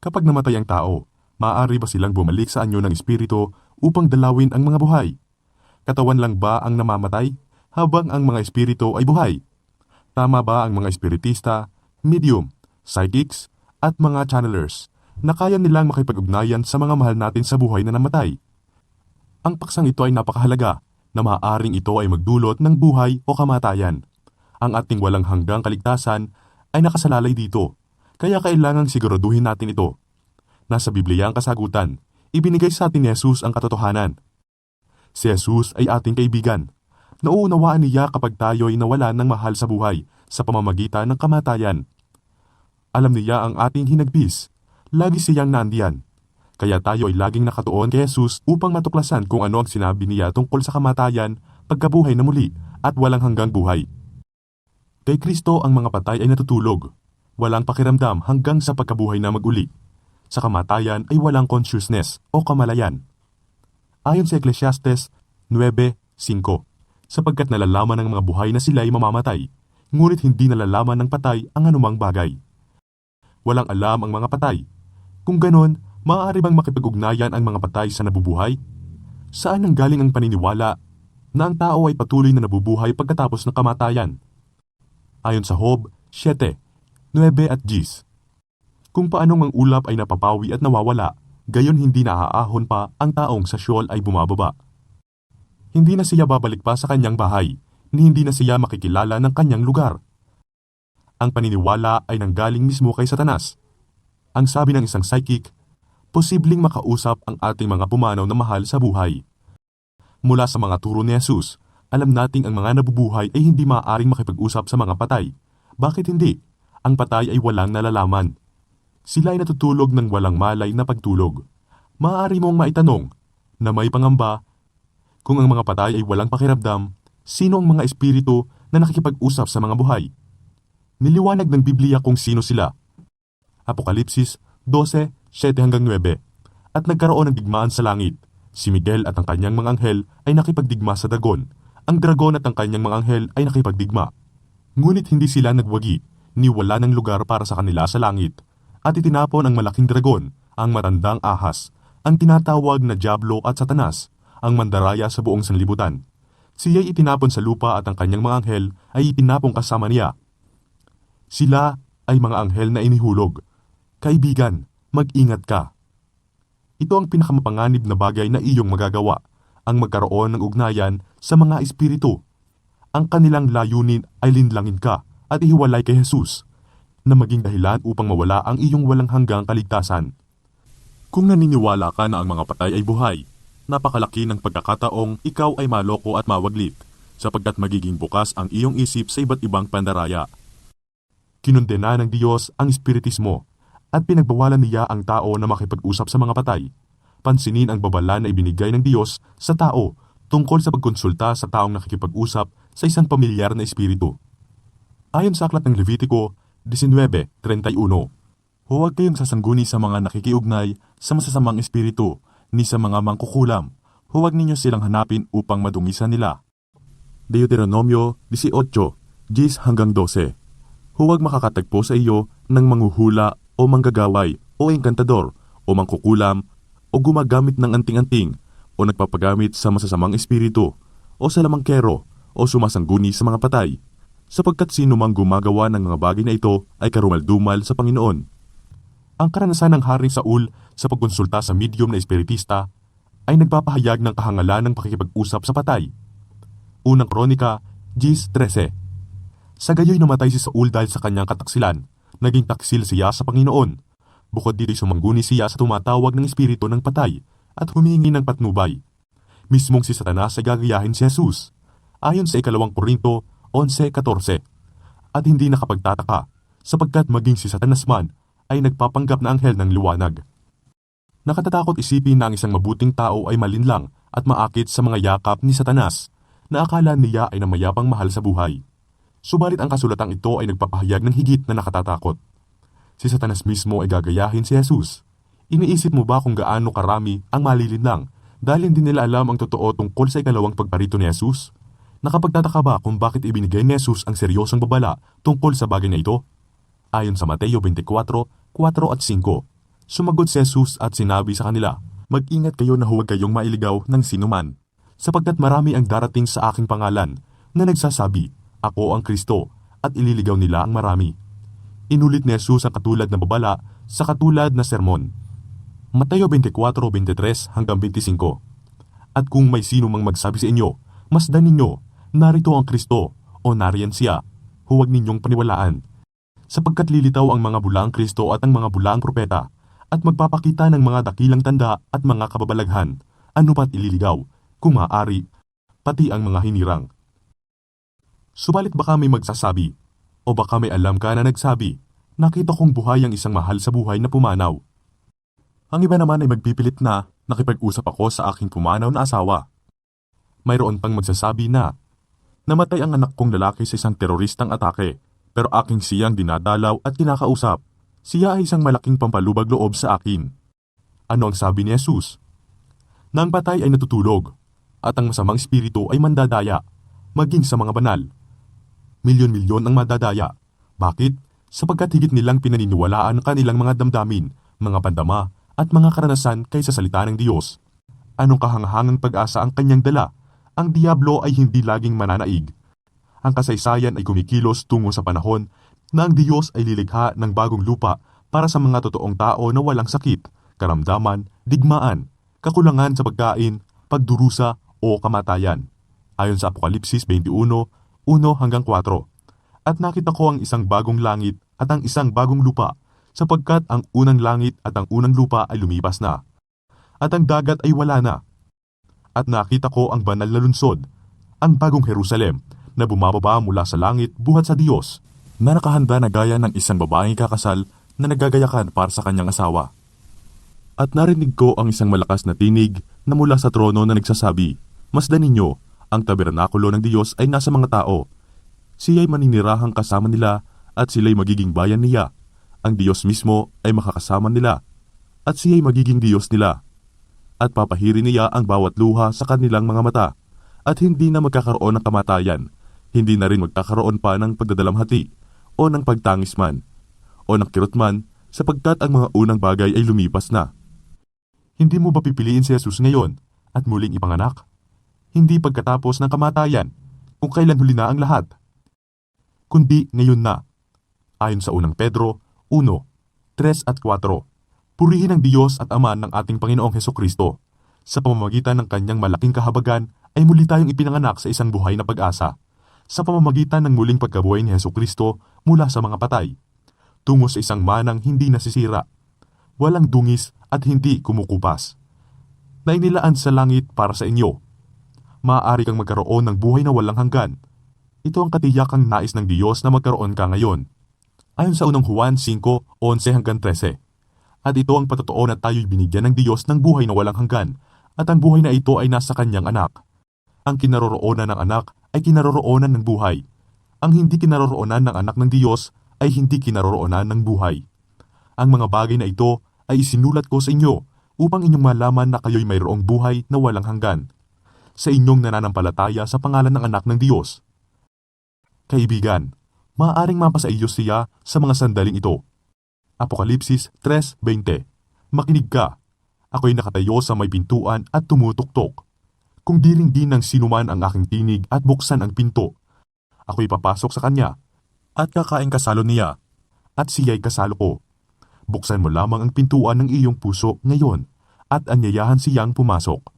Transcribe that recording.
Kapag namatay ang tao, maaari ba silang bumalik sa anyo ng espiritu upang dalawin ang mga buhay? Katawan lang ba ang namamatay habang ang mga espiritu ay buhay? Tama ba ang mga espiritista, medium, psychics, at mga channelers na kaya nilang makipag-ugnayan sa mga mahal natin sa buhay na namatay? Ang paksang ito ay napakahalaga na maaaring ito ay magdulot ng buhay o kamatayan. Ang ating walang hanggang kaligtasan ay nakasalalay dito, kaya kailangang siguraduhin natin ito. Nasa Biblia ang kasagutan, ibinigay sa atin ni Jesus ang katotohanan. Si Jesus ay ating kaibigan. Nauunawaan niya kapag tayo ay nawala ng mahal sa buhay sa pamamagitan ng kamatayan. Alam niya ang ating hinagpis. Lagi siyang nandiyan. Kaya tayo ay laging nakatuon kay Jesus upang matuklasan kung ano ang sinabi niya tungkol sa kamatayan, pagkabuhay na muli, at walang hanggang buhay. Kay Kristo ang mga patay ay natutulog. Walang pakiramdam hanggang sa pagkabuhay na maguli. Sa kamatayan ay walang consciousness o kamalayan. Ayon sa Ecclesiastes 9.5, sapagkat nalalaman ng mga buhay na sila ay mamamatay, ngunit hindi nalalaman ng patay ang anumang bagay. Walang alam ang mga patay. Kung ganon, maaari bang makipag-ugnayan ang mga patay sa nabubuhay? Saan ang galing ang paniniwala na ang tao ay patuloy na nabubuhay pagkatapos ng kamatayan? Ayon sa Hob 7, 9 at 10. Kung paanong ang ulap ay napapawi at nawawala, gayon hindi naaahon pa ang taong sa syol ay bumababa. Hindi na siya babalik pa sa kanyang bahay, ni hindi na siya makikilala ng kanyang lugar. Ang paniniwala ay nanggaling mismo kay Satanas. Ang sabi ng isang psychic, posibleng makausap ang ating mga pumanaw na mahal sa buhay. Mula sa mga turo ni Jesus, alam nating ang mga nabubuhay ay hindi maaaring makipag-usap sa mga patay. Bakit hindi? Ang patay ay walang nalalaman. Sila ay natutulog ng walang malay na pagtulog. Maaari mong maitanong na may pangamba kung ang mga patay ay walang pakiramdam, sino ang mga espiritu na nakikipag-usap sa mga buhay? Niliwanag ng Biblia kung sino sila. Apokalipsis 12, 7 hanggang 9. At nagkaroon ng digmaan sa langit. Si Miguel at ang kanyang mga anghel ay nakipagdigma sa dragon. Ang dragon at ang kanyang mga anghel ay nakipagdigma. Ngunit hindi sila nagwagi, ni wala ng lugar para sa kanila sa langit. At itinapon ang malaking dragon, ang matandang ahas, ang tinatawag na Diablo at Satanas, ang mandaraya sa buong sanlibutan. Siya'y itinapon sa lupa at ang kanyang mga anghel ay itinapon kasama niya. Sila ay mga anghel na inihulog. Kaibigan, mag-ingat ka. Ito ang pinakamapanganib na bagay na iyong magagawa, ang magkaroon ng ugnayan sa mga espiritu. Ang kanilang layunin ay linlangin ka at ihiwalay kay Jesus, na maging dahilan upang mawala ang iyong walang hanggang kaligtasan. Kung naniniwala ka na ang mga patay ay buhay, napakalaki ng pagkakataong ikaw ay maloko at mawaglit, sapagkat magiging bukas ang iyong isip sa iba't ibang pandaraya. Kinundena ng Diyos ang espiritismo at pinagbawalan niya ang tao na makipag-usap sa mga patay. Pansinin ang babala na ibinigay ng Diyos sa tao tungkol sa pagkonsulta sa taong nakikipag-usap sa isang pamilyar na espiritu. Ayon sa aklat ng Levitico 19.31, Huwag kayong sasangguni sa mga nakikiugnay sa masasamang espiritu, ni sa mga mangkukulam. Huwag ninyo silang hanapin upang madungisan nila. Deuteronomio 18, 10 hanggang 12 Huwag makakatagpo sa iyo ng manghuhula o manggagaway o engkantador o mangkukulam o gumagamit ng anting-anting o nagpapagamit sa masasamang espiritu o sa lamangkero o sumasangguni sa mga patay sapagkat sino mang gumagawa ng mga bagay na ito ay karumaldumal sa Panginoon. Ang karanasan ng Haring Saul sa pagkonsulta sa medium na espiritista ay nagpapahayag ng kahangalan ng pakikipag-usap sa patay. Unang Kronika, Gis 13 Sa gayoy namatay si Saul dahil sa kanyang kataksilan, naging taksil siya sa Panginoon. Bukod dito'y sumangguni siya sa tumatawag ng espiritu ng patay at humingi ng patnubay. Mismong si Satanas ay gagayahin si Jesus, ayon sa ikalawang Korinto 11.14. At hindi nakapagtataka, sapagkat maging si Satanas man ay nagpapanggap na anghel ng liwanag. Nakatatakot isipin na ang isang mabuting tao ay malinlang at maakit sa mga yakap ni Satanas na akala niya ay namayapang mahal sa buhay. Subalit ang kasulatang ito ay nagpapahayag ng higit na nakatatakot. Si Satanas mismo ay gagayahin si Jesus. Iniisip mo ba kung gaano karami ang malilinlang dahil hindi nila alam ang totoo tungkol sa ikalawang pagparito ni Jesus? Nakapagtataka ba kung bakit ibinigay ni Jesus ang seryosong babala tungkol sa bagay na ito? Ayon sa Mateo 24, 4 at 5, Sumagot si Jesus at sinabi sa kanila, Mag-ingat kayo na huwag kayong mailigaw ng sinuman, sapagkat marami ang darating sa aking pangalan na nagsasabi, Ako ang Kristo, at ililigaw nila ang marami. Inulit ni Jesus ang katulad na babala sa katulad na sermon. Mateo 24:23 hanggang 25. At kung may sino mang magsabi sa inyo, masdan ninyo, narito ang Kristo, o nariyan siya, huwag ninyong paniwalaan. Sapagkat lilitaw ang mga bulaang Kristo at ang mga bulaang propeta, at magpapakita ng mga dakilang tanda at mga kababalaghan, ano pat ililigaw, kung maaari, pati ang mga hinirang. Subalit baka may magsasabi, o baka may alam ka na nagsabi, nakita kong buhay ang isang mahal sa buhay na pumanaw. Ang iba naman ay magpipilit na nakipag-usap ako sa aking pumanaw na asawa. Mayroon pang magsasabi na, namatay ang anak kong lalaki sa isang teroristang atake, pero aking siyang dinadalaw at kinakausap. Siya ay isang malaking pampalubag loob sa akin. Ano ang sabi ni Jesus? Na ang patay ay natutulog, at ang masamang espiritu ay mandadaya, maging sa mga banal. Milyon-milyon ang madadaya. Bakit? Sapagkat higit nilang pinaniniwalaan ang kanilang mga damdamin, mga pandama, at mga karanasan kaysa salita ng Diyos. Anong kahanghangang pag-asa ang kanyang dala? Ang Diablo ay hindi laging mananaig. Ang kasaysayan ay kumikilos tungo sa panahon na ang Diyos ay lilikha ng bagong lupa para sa mga totoong tao na walang sakit, karamdaman, digmaan, kakulangan sa pagkain, pagdurusa o kamatayan. Ayon sa Apokalipsis 21, 1 hanggang 4. At nakita ko ang isang bagong langit at ang isang bagong lupa, sapagkat ang unang langit at ang unang lupa ay lumipas na. At ang dagat ay wala na. At nakita ko ang banal na lunsod, ang bagong Jerusalem, na bumababa mula sa langit buhat sa Diyos, na nakahanda na gaya ng isang babaeng kakasal na nagagayakan para sa kanyang asawa. At narinig ko ang isang malakas na tinig na mula sa trono na nagsasabi, Masdan ninyo, ang tabernakulo ng Diyos ay nasa mga tao. Siya'y maninirahang kasama nila at sila'y magiging bayan niya. Ang Diyos mismo ay makakasama nila at siya'y magiging Diyos nila. At papahirin niya ang bawat luha sa kanilang mga mata at hindi na magkakaroon ng kamatayan, hindi na rin magkakaroon pa ng pagdadalamhati o ng pagtangis man o ng kirot man sapagkat ang mga unang bagay ay lumipas na. Hindi mo ba pipiliin si Jesus ngayon at muling ipanganak? Hindi pagkatapos ng kamatayan, kung kailan huli na ang lahat. Kundi ngayon na. Ayon sa unang Pedro 1, 3 at 4. Purihin ang Diyos at Ama ng ating Panginoong Heso Kristo. Sa pamamagitan ng kanyang malaking kahabagan ay muli tayong ipinanganak sa isang buhay na pag-asa. Sa pamamagitan ng muling pagkabuhay ni Heso Kristo mula sa mga patay. Tungo sa isang manang hindi nasisira. Walang dungis at hindi kumukupas. Na inilaan sa langit para sa inyo. Maaari kang magkaroon ng buhay na walang hanggan. Ito ang katiyakang nais ng Diyos na magkaroon ka ngayon. Ayon sa unang Juan 5, 11 hanggang 13. At ito ang patotoo na tayo'y binigyan ng Diyos ng buhay na walang hanggan, at ang buhay na ito ay nasa kanyang anak. Ang kinaroroonan ng anak ay kinaroroonan ng buhay. Ang hindi kinaroroonan ng anak ng Diyos ay hindi kinaroroonan ng buhay. Ang mga bagay na ito ay isinulat ko sa inyo upang inyong malaman na kayo'y mayroong buhay na walang hanggan. Sa inyong nananampalataya sa pangalan ng anak ng Diyos. Kaibigan, maaaring mapasa iyo siya sa mga sandaling ito. Apokalipsis 3.20 Makinig ka, ako'y nakatayo sa may pintuan at tumutuktok. Kung diring din ng sinuman ang aking tinig at buksan ang pinto, ako'y papasok sa kanya at kakain kasalo niya at siya'y kasalo ko. Buksan mo lamang ang pintuan ng iyong puso ngayon at anyayahan siyang pumasok